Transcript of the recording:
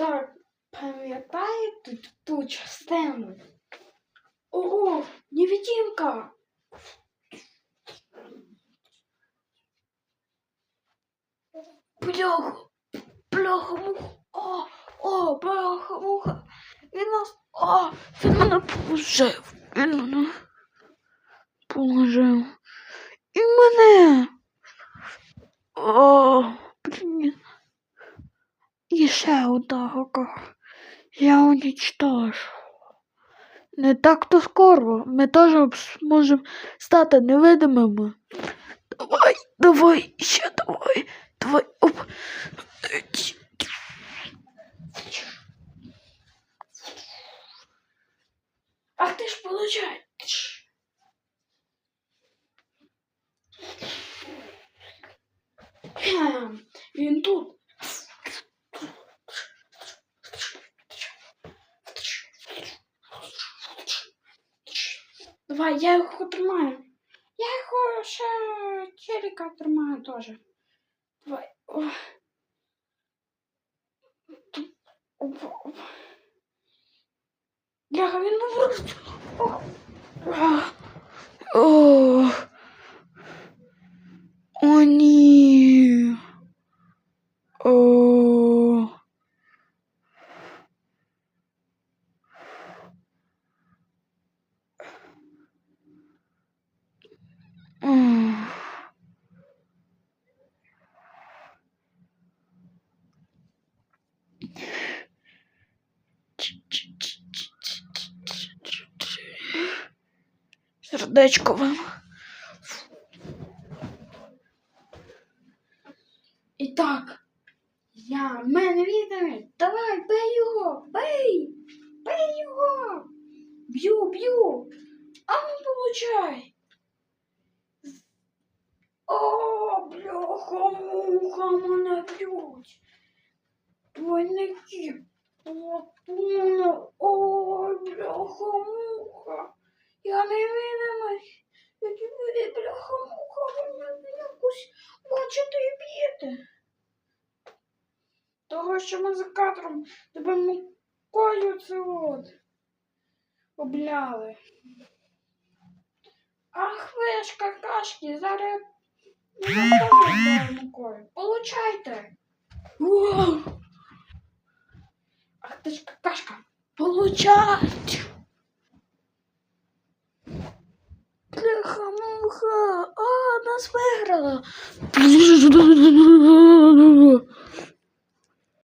Так, пам'ятаєте ту частину? О, невидимка! Бляха, бляха, муха, о, о, бляха, муха. Він нас, о, він мене положив, він мене положив. І мене. О, блін. Ще одного. Я уничтожу. Не так то скоро. Ми теж зможемо стати невидимими. Давай, давай, ще давай. Давай. Оп. Ах ти ж получай. Хм, Він тут. Давай, я його тримаю. Я його ще челіка тримаю теж. Давай. О. Бляха, він не. О. О, Сердечко вам. І так, я мене відомий. Давай, бей його, бей, бей його. Б'ю, б'ю. А ну получай. О, бляха, муха, мене б'ють. Двойники. Платона. Ой, бляха, муха. Я не видимий. Які ви, бляха, муха, ви мене і б'єте. Того, що ми за кадром тебе мукою це от обляли. Ах ви ж какашки, зараз не закажу мукою. Получайте. Ах ти ж какашка. Получать! нас виграла.